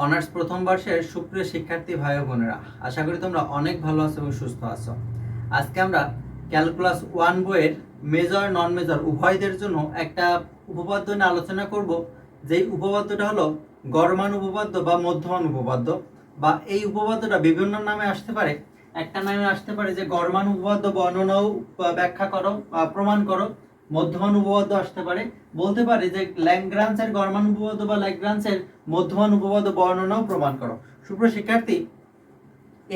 Honours প্রথম বর্ষের সুপ্রিয় শিক্ষার্থী ভাই বোনেরা, আশা করি তোমরা অনেক ভালো আছো এবং সুস্থ আছো। আজকে আমরা ক্যালকুলাস ওয়ান বইয়ের মেজর নন মেজর উভয়দের জন্য একটা উপপাদ্য নিয়ে আলোচনা করব। যেই উপপাদ্যটা হলো গড়মান উপপাদ্য বা মধ্যমান উপপাদ্য বা এই উপপাদ্যটা বিভিন্ন নামে আসতে পারে। একটা নামে আসতে পারে যে গড়মান উপপাদ্য বর্ণনাও ব্যাখ্যা করো বা প্রমাণ করো। মধ্যমান উপপাদ্য আসতে পারে। বলতে পারে যে ল্যাংগ্রান্সের গড়মান উপপাদ্য বা ল্যাংগ্রান্সের মধ্যমান উপপাদ্য বর্ণনাও প্রমাণ করো। সুপ্র শিক্ষার্থী,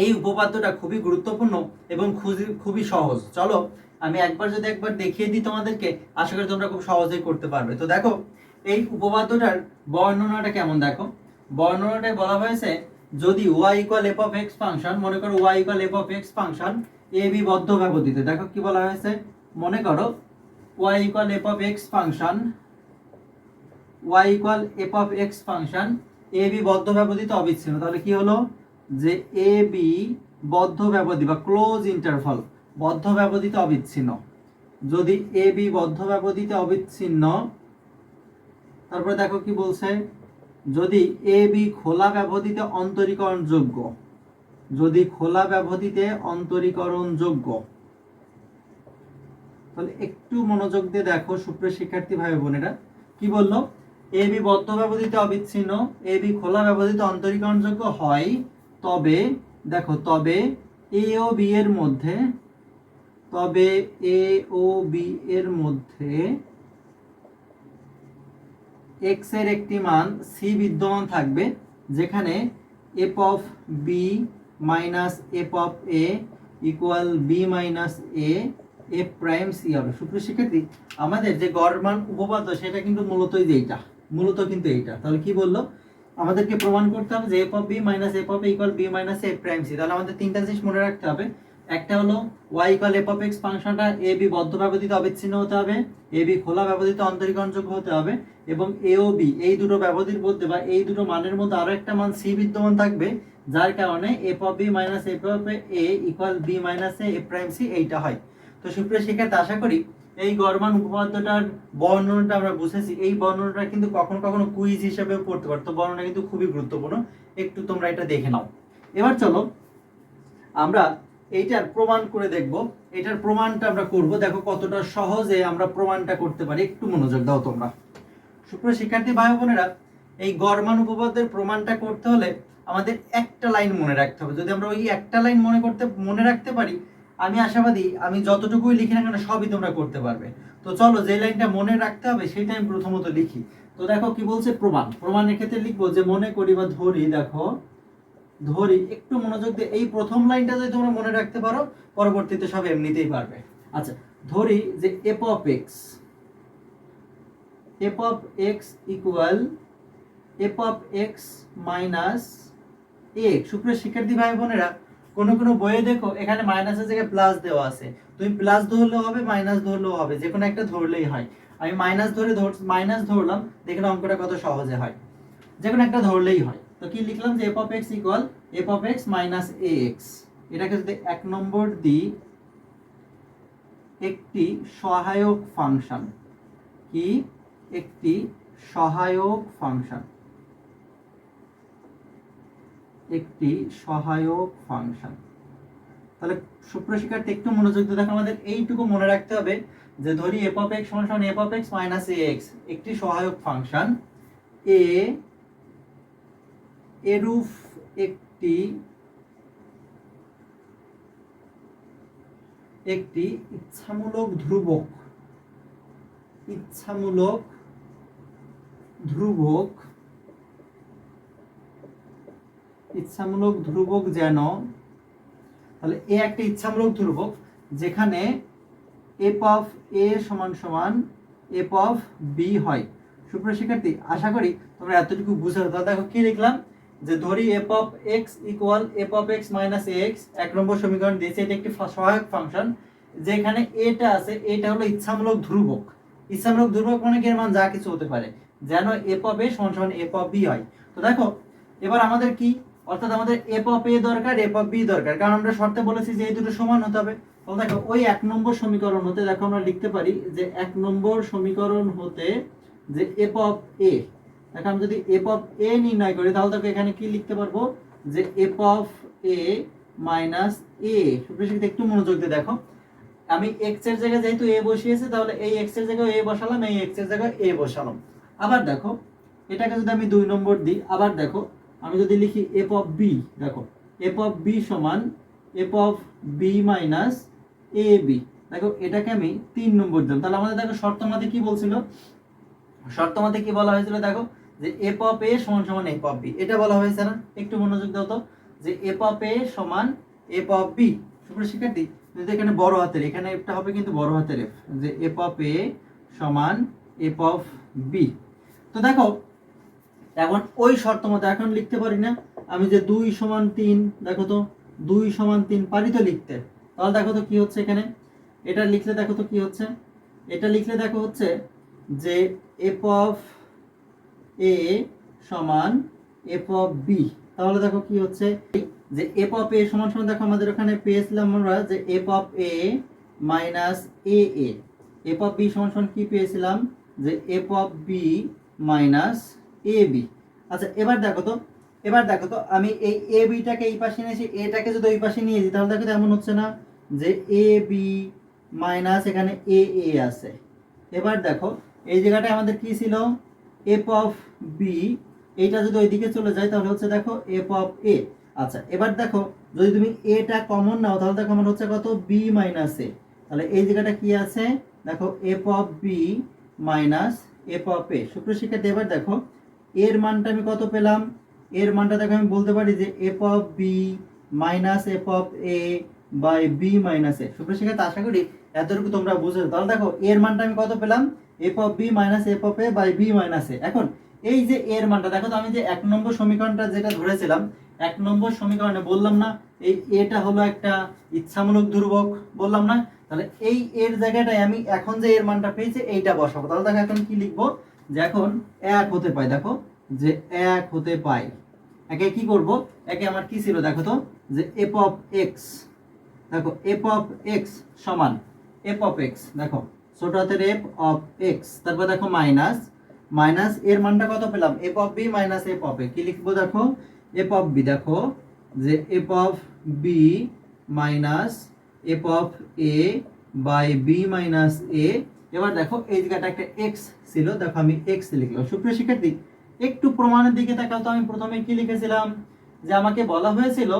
এই উপপাদ্যটা খুবই গুরুত্বপূর্ণ এবং খুবই খুবই সহজ। চলো, আমি একবার যদি একবার দেখিয়ে দিই তোমাদেরকে, আশা করি তোমরা খুব সহজেই করতে পারবে। তো দেখো, এই উপপাদ্যটার বর্ণনাটা কেমন দেখো? বর্ণনাটায় বলা হয়েছে, যদি Y equal F of X function মনে করো Y equal F of X function A B বদ্ধ ব্যবধিতে। দেখো কি বলা হয়েছে? মনে করো y equal f of x function y equal f of x function a b বদ্ধ ব্যবধিত অবিচ্ছিন্ন। তাহলে কি হলো? যে a b বদ্ধ ব্যবধি বা ক্লোজ ইন্টারভাল বদ্ধ ব্যবধিত অবিচ্ছিন্ন। যদি a b বদ্ধ ব্যবধিতে অবিচ্ছিন্ন, তারপরে দেখো কি বলছে, যদি a b খোলা ব্যবধিতে অন্তরীকরণ যোগ্য যদি খোলা ব্যবধিতে অন্তরীকরণ যোগ্য তাহলে একটু মনোযোগ দিয়ে দেখো সুপ্রিয় শিক্ষার্থী ভাই বোনেরা। কি বলল? এ বি বদ্ধ ব্যবধিতে অবিচ্ছিন্ন, এ বি খোলা ব্যবধিতে অন্তরীকরণযোগ্য হয়, তবে, দেখো, তবে এ ও বি এর মধ্যে, তবে এ ও বি এর মধ্যে এক্সের একটি মান সি বিদ্যমান থাকবে, যেখানে F of B minus F of A equal B minus A F prime C হবে। সুপ্রিয় শিক্ষার্থী, আমাদের যে গড়মান উপপাদ্য, সেটা কিন্তু মূলত এই যে এইটা, মূলত কিন্তু এইটা। তাহলে কি বলল? আমাদেরকে প্রমাণ করতে হবে যে F of B minus F of equal B minus F prime C তাহলে আমাদের তিনটা জিনিস মনে রাখতে হবে। একটা হলো Y equal F of X ফাংশনটা এ বি বদ্ধ ব্যবধিত অবিচ্ছিন্ন হতে হবে এ বি খোলা ব্যবধিত অন্তরীকরণযোগ্য হতে হবে এবং এ ও বি এই দুটো ব্যবধির মধ্যে বা এই দুটো মানের মধ্যে আরও একটা মান সি বিদ্যমান থাকবে, যার কারণে F of B minus F of A equal B minus A F prime C এইটা হয়। তো সুপ্রিয় শিক্ষার্থী, আশা করি এই গড়মান উপপাদ্যটার বর্ণনাটা আমরা বুঝেছি। এই বর্ণনাটা কিন্তু কখনো কখনো কুইজ হিসেবেও পড়তে পারতো বর্ণনা কিন্তু খুবই গুরুত্বপূর্ণ। একটু তোমরা এটা দেখে নাও। এবার চলো আমরা এইটার প্রমাণ করে দেখব। এটার প্রমাণটা আমরা করব। দেখো কতটা সহজে আমরা প্রমাণটা করতে পারি। একটু মনোযোগ দাও তোমরা। সুপ্রিয় শিক্ষার্থী, ভাই বোনেরা, এই গড়মান উপপাদ্যের প্রমাণটা করতে হলে আমাদের একটা লাইন মনে রাখতে হবে। যদি আমরা ওই একটা লাইন মনে করতে, মনে রাখতে পারি আমি আশাবাদী, আমি যতটুকুই লিখি না কেন সবই তোমরা করতে পারবে। তো চলো যে লাইনটা মনে রাখতে হবে সেটা আমি প্রথমত লিখি। তো দেখো কি বলছে প্রমাণ। প্রমাণের ক্ষেত্রে লিখব যে, মনে করি বা ধরি, দেখো, ধরি। একটু মনোযোগ দিয়ে এই প্রথম লাইনটা যদি তোমরা মনে রাখতে পারো, পরবর্তীতে সব এমনিতেই পারবে। আচ্ছা ধরি যে F of X. F of X equal F of X minus X সুপ্রিয় শিক্ষার্থী ভাই বোনেরা কোনো কোনো বইয়ে দেখো, এখানে মাইনাসের জায়গায় প্লাস দেওয়া আছে। তুমি প্লাস ধরলেও হবে মাইনাস ধরলেও হবে, যে কোনো একটা ধরলেই হয়। আমি মাইনাস ধরে ধর মাইনাস ধরলাম দেখলে অঙ্কটা কত সহজে হয়। যে কোনো একটা ধরলেই হয়। তো কি লিখলাম যে F of X equal F of X minus A X এটাকে যদি এক নম্বর দিই, একটি সহায়ক ফাংশন কি? একটি সহায়ক ফাংশন একটি সহায়ক ফাংশন তাহলে সুপ্রিয় শিক্ষার্থী, একটু মনোযোগ দিয়ে দেখো আমাদের, এইটুকু মনে রাখতে হবে যে ধরি এফ অফ এক্স সমান F of X minus A একটি সহায়ক ফাংশন এ এরূপ একটি একটি ইচ্ছামূলক ধ্রুবক ইচ্ছামূলক ধ্রুবক ইচ্ছামূলক ধ্রুবক যেন, তাহলে এ একটা ইচ্ছামূলক ধ্রুবক, যেখানে এফ অফ এ সমান সমান এফ অফ বি হয়। সুপ্রিয় শিক্ষার্থী, আশা করি তোমরা এতটুকু বুঝে তাহলে দেখো কি লিখলাম? যে ধরি F of X equal F of X minus X এক নম্বর সমীকরণ দিয়েছে, এটা একটি সহায়ক ফাংশন যেখানে এটা আছে, এটা হলো ইচ্ছামূলক ধ্রুবক। ইচ্ছামূলক ধ্রুবক মানে কি? মান যা কিছু হতে পারে। যেন এফ অফ এ সমান সমান এফ অফ বি হয়। তো দেখো, এবার আমাদের কি অর্থাৎ আমাদের এফ অফ এ দরকার এফ অফ বি দরকার। কারণ আমরা শর্তে বলেছি যে এই দুটো সমান হতে হবে। তো দেখো, ওই এক নম্বর সমীকরণ হতে, দেখো আমরা লিখতে পারি যে এক নম্বর সমীকরণ হতে যে এফ অফ এ দেখো, আমি যদি এফ অফ এ নির্ণয় করি, তাহলে দেখো এখানে কি লিখতে পারব? যে F of A minus A সুপ্রশিক্ষিত একটু মনোযোগ দিয়ে দেখো। আমি এক্সের জায়গায় যেহেতু এ বসিয়েছি, তাহলে এই এক্সের জায়গায় এ বসালাম, এই এক্সের জায়গায় এ বসালাম। আবার দেখো, এটাকে যদি আমি দুই নম্বর দিই, আবার দেখো আমি যদি লিখি এফ অফ বি দেখো এফ অফ বি সমান F of B minus A B দেখো, এটাকে আমি তিন নম্বর দিলাম। তাহলে আমাদের দেখো শর্ত মতে কি বলছিল? শর্ত মতে কি বলা হয়েছিল দেখো? যে এফ অফ এ সমান সমান এফ অফ বি এটা বলা হয়েছে না? একটু মনোযোগ দাও তো। যে এফ অফ এ সমান এফ অফ বি সুপ্রিয় শিক্ষার্থী যদি এখানে বড় হাতের, এখানে এটা হবে কিন্তু বড় হাতের এফ যে এফ অফ এ সমান এফ অফ বি তো দেখো এখন ওই শর্ত মতো, এখন লিখতে পারি না। আমি যে দুই সমান তিন, দেখো তো, দুই সমান তিন পারি তো লিখতে। তাহলে দেখো তো কি হচ্ছে এখানে? এটা লিখলে দেখো তো কি হচ্ছে? এটা লিখলে দেখো হচ্ছে যে এফ অফ এ সমান এফ অফ বি তাহলে দেখো কি হচ্ছে? যে এফ অফ এ সমান সমান, দেখো আমাদের ওখানে পেয়েছিলাম আমরা যে F of A minus A A F of B সমান সমান কি পেয়েছিলাম? যে F of B minus A B আচ্ছা এবার দেখো তো, এবার দেখো তো, আমি এই এ বিটাকে এই পাশে নিয়েছি এটাকে যদি ওই পাশে নিয়ে যাই তাহলে দেখো এমন হচ্ছে না যে এ বি মাইনাস এখানে এ এ আছে। এবার দেখো, এই জায়গাটায় আমাদের কি ছিল? এফ অফ বি এইটা যদি ওইদিকে চলে যায়, তাহলে হচ্ছে দেখো এফ অফ এ আচ্ছা এবার দেখো, যদি তুমি এটা কমন নাও, তাহলে দেখো আমার হচ্ছে কত? বি মাইনাস এ তাহলে এই জায়গাটা কি আছে? দেখো F of B minus F of A সুপ্রশিক্ষার্থী এবার দেখো এর মানটা আমি কত পেলাম? এর মানটা দেখো, আমি বলতে পারি যে F of B minus F of A by B minus A. সুপ্রশিক্ষার্থী আশা করি এতটুকু তোমরা বুঝেছ। তাহলে দেখো, এর মানটা আমি কত পেলাম? F of B minus F of A by B minus A. এখন, এই যে এর মানটা, দেখো তো আমি যে এক নম্বর সমীকরণটা যেটা ধরেছিলাম, এক নম্বর সমীকরণে বললাম না, এই এটা হলো একটা ইচ্ছামূলক ধ্রুবক বললাম না, তাহলে এই এর জায়গাটায় আমি এখন যে এর মানটা পেয়েছি, এইটা বসাবো। তাহলে দেখো, এখন কি লিখব? যে এখন এক হতে পাই দেখো যে এক হতে পাই একে কি করব? একে আমার কি ছিল দেখো তো? যে এফ অফ এক্স দেখো এফ অফ এক্স সমান এফ অফ এক্স দেখো। ছোট হাতের এফ অফ এক্স তারপর দেখো মাইনাস মাইনাস এর মানটা কত পেলাম? F of B minus F of A কি লিখব দেখো? এফ অফ বি দেখো যে F of B minus F of A by B minus A এবার দেখো, এই জায়গাটা একটা এক্স ছিল, দেখো আমি এক্স লিখলাম। সুপ্রিয় শিক্ষার্থী, একটু প্রমাণের দিকে তাকাও তো, আমি প্রথমে কি লিখেছিলাম? যে আমাকে বলা হয়েছিল,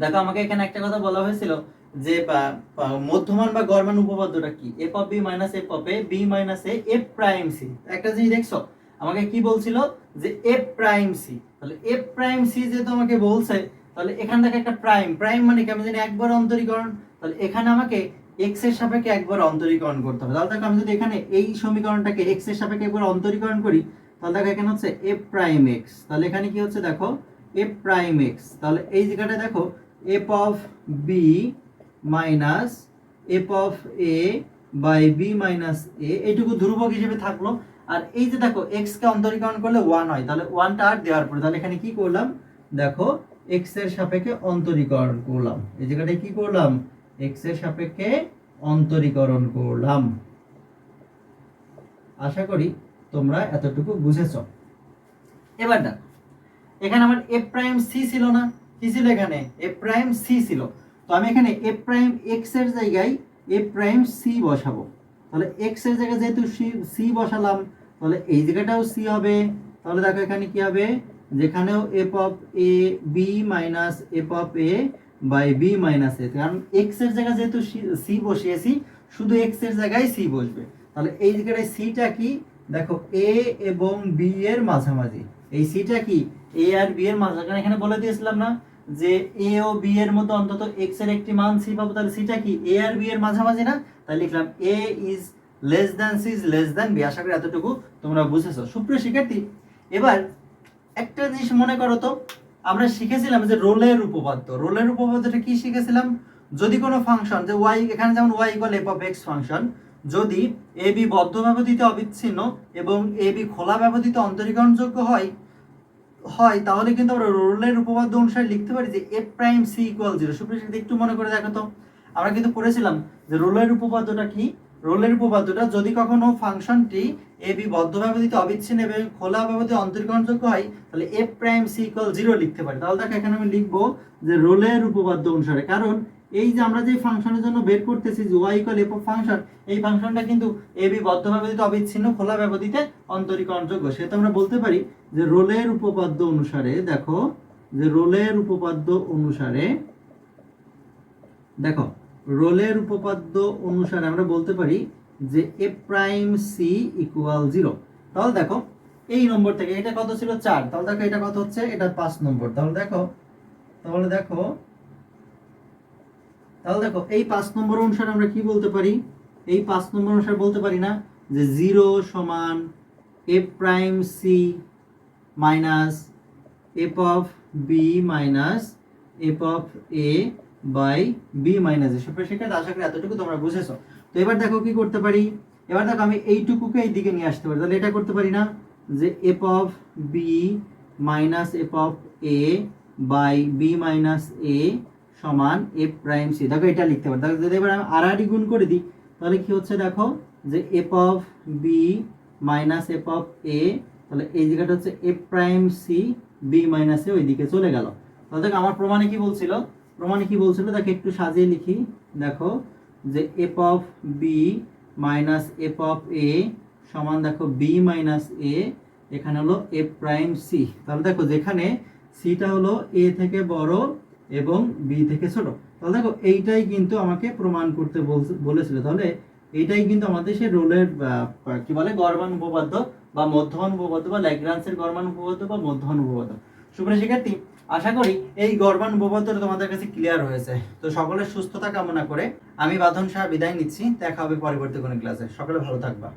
দেখো আমাকে এখানে একটা কথা বলা হয়েছিল, যে মধ্যমান বা গড়মান উপপাদ্যটা কি? F of B minus F of A B minus A F prime C একটা জিনিস দেখছ? আমাকে কি বলছিল? যে এফ প্রাইম সি তাহলে এফ প্রাইম সি যেহেতু আমাকে বলছে, তাহলে এখান থেকে একটা প্রাইম প্রাইম মানে কি? আমি জানি একবার অন্তরীকরণ, তাহলে এখানে আমাকে এক্সের সাপেক্ষে একবার অন্তরীকরণ করতে হবে। তাহলে দেখো আমি যদি এখানে এই সমীকরণটাকে এক্সের সাপেক্ষে একবার অন্তরীকরণ করি, তাহলে দেখো এখানে হচ্ছে এফ প্রাইম এক্স তাহলে এখানে কি হচ্ছে দেখো? এফ প্রাইম এক্স তাহলে এই জায়গাটা দেখো F of B minus F of A by B minus A এইটুকু ধ্রুবক হিসেবে থাকল। আর এই যে দেখো এক্স কে অন্তরীকরণ করলে ওয়ান হয়, তাহলে ওয়ানটা আর দেওয়ার পরে, তাহলে এখানে কি করলাম? দেখো এক্সের সাপেক্ষে অন্তরীকরণ করলাম। এই জায়গাটায় কি করলাম? এক্সের সাপেক্ষে অন্তরীকরণ করলাম। আশা করি তোমরা এতটুকু বুঝেছ। এবার দেখো, এখানে আমার এফ প্রাইম সি ছিল না। কি ছিল এখানে? এফ প্রাইম সি ছিল। তো আমি এখানে এফ প্রাইম এক্সের জায়গায় এফ প্রাইম সি বসাবো। তাহলে এক্সের জায়গায় যেহেতু সি বসালাম, তাহলে এই জায়গাটাও সি হবে। তাহলে দেখো এখানে কি হবে? যেখানেও F of A B minus F of A by B minus A. কারণ এক্সের জায়গায় যেহেতু সি বসিয়েছি, শুধু এক্সের জায়গায় সি বসবে। তাহলে এই জায়গাটায় সিটা কি? দেখো এ এবং বি এর মাঝামাঝি। এই সিটা কি? এ আর বি এর মাঝখানে এখানে বলে দিয়েছিলাম না যে এ ও বি এর মধ্যে অন্তত এক্সের একটি মান সি পাবো। তাহলে সিটা কি? এ আর বি এর মাঝামাঝি না? তাই লিখলাম A is less than C is less than B আশা করি এতটুকু তোমরা বুঝেছ। সুপ্রিয় শিক্ষার্থী, এবার একটা জিনিস মনে করো তো। আমরা শিখেছিলাম যে রোলের উপপাদ্য। রোলের উপপাদ্যটা কি শিখেছিলাম? যদি কোনো ফাংশন যে ওয়াই এখানে যেমন Y equal F of X function যদি এ বি বদ্ধ ব্যবধিত অবিচ্ছিন্ন এবং এ বি খোলা ব্যবধিত অন্তরীকরণযোগ্য হয় হয়, তাহলে কিন্তু আমরা রোলের উপপাদ্য অনুসারে লিখতে পারি যে F prime C equal zero সুপ্রিয় একটু মনে করে দেখো তো। আমরা কিন্তু পড়েছিলাম যে রোলের উপপাদ্যটা কি? রোলের উপপাদ্যটা যদি কখনো ফাংশনটি এ বি বদ্ধ ব্যবধিতে অবিচ্ছিন্ন এবং খোলা ব্যবধি অন্তরীকরণযোগ্য হয়, তাহলে F prime C equal zero লিখতে পারি। তাহলে দেখো এখানে আমি লিখব যে রোলের উপপাদ্য অনুসারে, কারণ এই যে আমরা যে ফাংশনের জন্য বের করতেছি যে ওয়াই ইকুয়াল এফ ফাংশন এই ফাংশনটা কিন্তু এ বি বদ্ধ ব্যবধিতে অবিচ্ছিন্ন, খোলা ব্যবধিতে অন্তরীকরণযোগ্য। সেটা আমরা বলতে পারি যে রোলের উপপাদ্য অনুসারে, দেখো, যে রোলের উপপাদ্য অনুসারে, দেখো রোলের উপপাদ্য অনুসারে আমরা বলতে পারি যে A prime C equal zero তাহলে দেখো, এই নম্বর থেকে এটা কত ছিল চার। তাহলে দেখো এটা কত হচ্ছে? এটা পাঁচ নম্বর। তাহলে দেখো তাহলে দেখো তাহলে দেখো, এই পাঁচ নম্বর অনুসারে আমরা কি বলতে পারি? এই পাঁচ নম্বর অনুসারে বলতে পারি না যে জিরো সমান A prime C minus F of B minus F of A by B minus A. সুপ্রিয় শিক্ষার্থী, আশা করি এতটুকু তোমরা বুঝেছ। তো এবার দেখো কি করতে পারি? এবার দেখো আমি এইটুকুকে এই দিকে নিয়ে আসতে পারি। তাহলে এটা করতে পারি না? যে F of B minus F of A by B minus A সমান এফ প্রাইম সি দেখো এটা লিখতে পারি। দেখো, যদি এবার আমি আর আর গুণ করে দিই, তাহলে কি হচ্ছে দেখো? যে F of B minus F of A তাহলে এই জায়গাটা হচ্ছে এফ প্রাইম সি বি মাইনাসে ওই দিকে চলে গেল। তাহলে দেখো, আমার প্রমাণে কি বলছিল? প্রমাণে কি বলছিল? দেখো, একটু সাজিয়ে লিখি। দেখো, যে F of B minus F of A সমান দেখো বি মাইনাস এ এখানে হলো এফ প্রাইম সি তাহলে দেখো, যেখানে সিটা হলো এ থেকে বড় এবং বি থেকে ছোট। তাহলে দেখো, এইটাই কিন্তু আমাকে প্রমাণ করতে বলছে- বলেছিল। তাহলে এইটাই কিন্তু আমাদের সেই রোলের কি বলে, গড়মান উপপাদ্য বা মধ্যমান উপপাদ্য বা ল্যাগ্রান্সের গড়মান উপপাদ্য বা মধ্যমান উপপাদ্য। সুপ্রিয় শিক্ষার্থী আশা করি এই গড়মান উপপাদ্যটা তোমাদের কাছে ক্লিয়ার হয়েছে। তো সকলের সুস্থতা কামনা করে আমি বাঁধন সাহা বিদায় নিচ্ছি, দেখা হবে পরবর্তী কোনো ক্লাসে সকলে ভালো থাকবা।